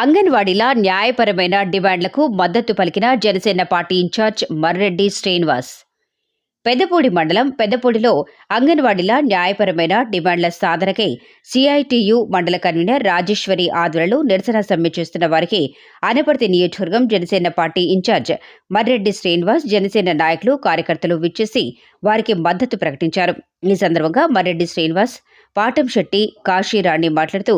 అంగన్వాడీల న్యాయపరమైన డిమాండ్లకు మద్దతు పలికిన జనసేన పార్టీ ఇన్ఛార్జ్ మర్రెడ్డి శ్రీనివాస్. పెద్దపూడి మండలం పెద్దపూడిలో అంగన్వాడీల న్యాయపరమైన డిమాండ్ల సాధనకై సిఐటియు మండల కన్వీనర్ రాజేశ్వరి ఆధ్వర్యంలో నిరసన సమ్మె చేస్తున్న వారికి అనపర్తి నియోజకవర్గం జనసేన పార్టీ ఇన్ఛార్జ్ మర్రెడ్డి శ్రీనివాస్ జనసేన నాయకులు కార్యకర్తలు విచ్చేసి వారికి మద్దతు ప్రకటించారు. ఈ సందర్భంగా మర్రెడ్డి శ్రీనివాస్ పాటంశెట్టి కాశీరాణి మాట్లాడుతూ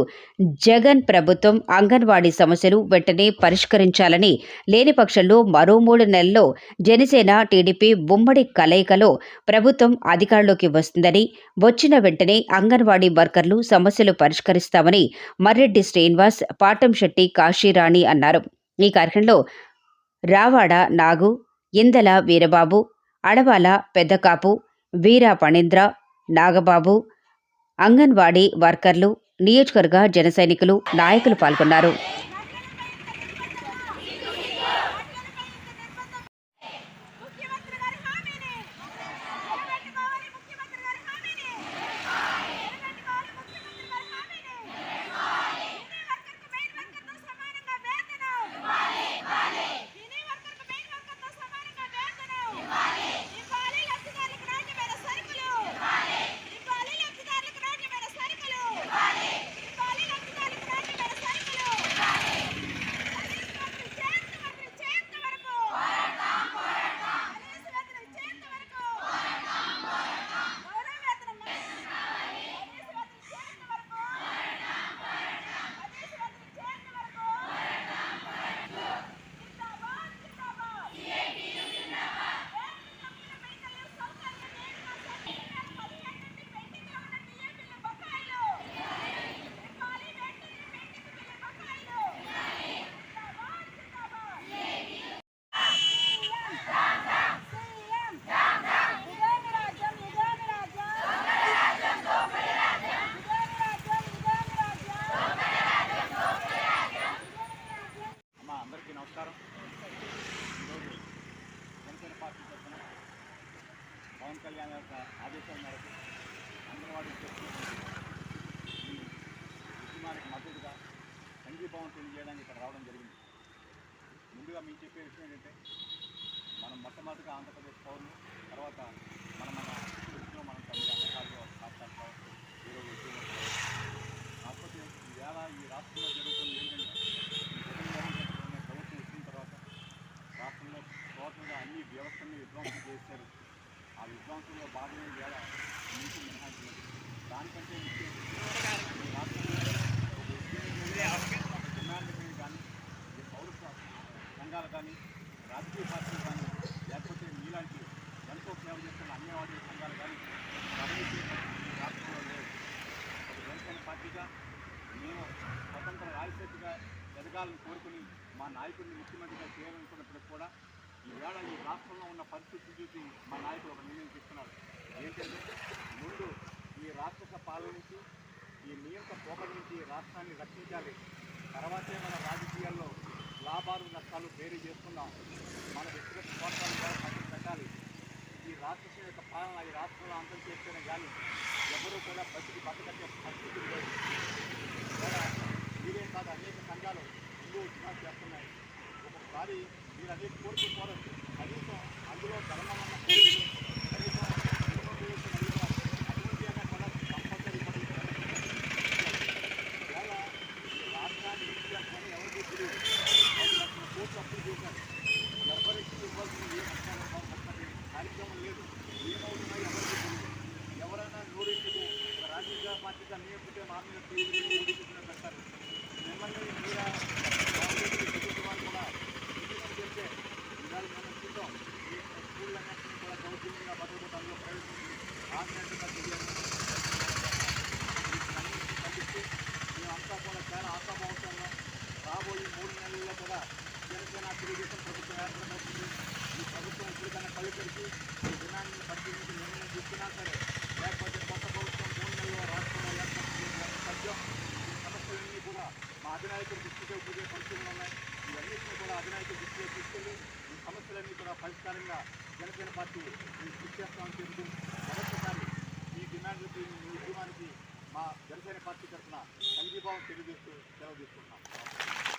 జగన్ ప్రభుత్వం అంగన్వాడీ సమస్యలు వెంటనే పరిష్కరించాలని లేని పక్షంలో మరో మూడు నెలల్లో జనసేన టీడీపీ ఉమ్మడి కలయికలో ప్రభుత్వం అధికారంలోకి వస్తుందని వచ్చిన వెంటనే అంగన్వాడీ వర్కర్లు సమస్యలు పరిష్కరిస్తామని మర్రెడ్డి శ్రీనివాస్ పాటంశెట్టి కాశీరాణి అన్నారు. ఈ కార్యక్రమంలో రావాడ నాగు ఇందల వీరబాబు అడవాల పెద్దకాపు వీర పణీంద్ర నాగబాబు అంగన్వాడీ వర్కర్లు నియోజకవర్గ జన సైనికులు నాయకులు పాల్గొన్నారు. పవన్ కళ్యాణ్ యొక్క ఆదేశాల మేరకు అంగన్వాడీ ఈ ఉద్యమానికి మద్దతుగా సంఘీభావం తెలియజేయడానికి ఇక్కడ రావడం జరిగింది. ముందుగా మేము చెప్పే విషయం ఏంటంటే మనం మొట్టమొదటిగా ఆంధ్రప్రదేశ్ పౌరులు తర్వాత మన మన దృష్టిలో మనం తొమ్మిది అమ్మకాలు కావచ్చు ఈరోజు ఉద్యోగం కాకపోతే ఈవేళ ఈ రాష్ట్రంలో జరుగుతుంది ఏంటంటే ప్రభుత్వం వచ్చిన తర్వాత రాష్ట్రంలో టోటల్గా అన్ని వ్యవస్థల్ని విధ్వంసం చేశారు. ఆ విద్వాంసుల్లో భాగమే వేళ నీటి మినహాయించలేదు దానికంటే ముఖ్యం కానీ పౌరత్వ సంఘాలు కానీ రాజకీయ పార్టీలు కానీ లేకపోతే మీలాంటి ఎంతో సేవ చేస్తున్న అన్యవాదీ సంఘాలు కానీ గమనించే రాష్ట్రంలో లేవు. ఒక జనసేన పార్టీగా మేము స్వతంత్ర రాజశక్తిగా ఎదగాలని కోరుకుని మా నాయకుడిని ముఖ్యమంత్రిగా చేయాలనుకున్నప్పటికి కూడా ఈవేళ ఈ రాష్ట్రంలో ఉన్న పరిస్థితి చూసి మా నాయకులు ఒక నిర్ణయం తీసుకున్నారు ఏంటంటే ముందు ఈ రాక్షస పాలన నుంచి ఈ నియంత పోక నుంచి రాష్ట్రాన్ని రక్షించాలి. తర్వాతే మన రాజకీయాల్లో లాభాలు నష్టాలు వేరే చేసుకుందాం. మన వ్యక్తిగత స్వార్థాలు కూడా పక్కన పెట్టాలి. ఈ రాక్షసు యొక్క పాలన ఈ రాష్ట్రంలో అంతం చేస్తేనే కానీ ఎవరూ కూడా బతికి బతకట్టే పరిస్థితి లేదు. మీరేం మీరే కాదు అనేక సంఘాలు ముందు ఉద్యమాలు చేస్తున్నాయి. ఒక్కొక్కసారి మీరు అనేక కోరికలు కోరచ్చు కనీసం అందులో ధర్మం ఆన్లైన్గా తెలియదు వీటన్నిటిని మేమంతా కూడా చాలా ఆశాభావంతో రాబోయే మూడు నెలల్లో కూడా జనసేన తెలుగుదేశం ప్రభుత్వం ఏర్పడబోతుంది ఈ ప్రభుత్వం ఇప్పటికైనా కళ్ళు ఈ డిమాండ్ని పరిశీలించి నిర్ణయం తీసుకున్నా సరే లేకపోతే కొత్త ప్రభుత్వం మూడు నెలల్లో రాష్ట్రంలో ఏర్పడుతుంది సత్యం ఈ సమస్యలన్నీ కూడా మా అధినాయకుల దృష్టితో కూడే పరిస్థితులు ఉన్నాయి ఇవన్నింటినీ కూడా అధినాయకుల దృష్టిలో తీసుకెళ్ళి ఈ సమస్యలన్నీ కూడా పరిష్కారంగా జనసేన పార్టీ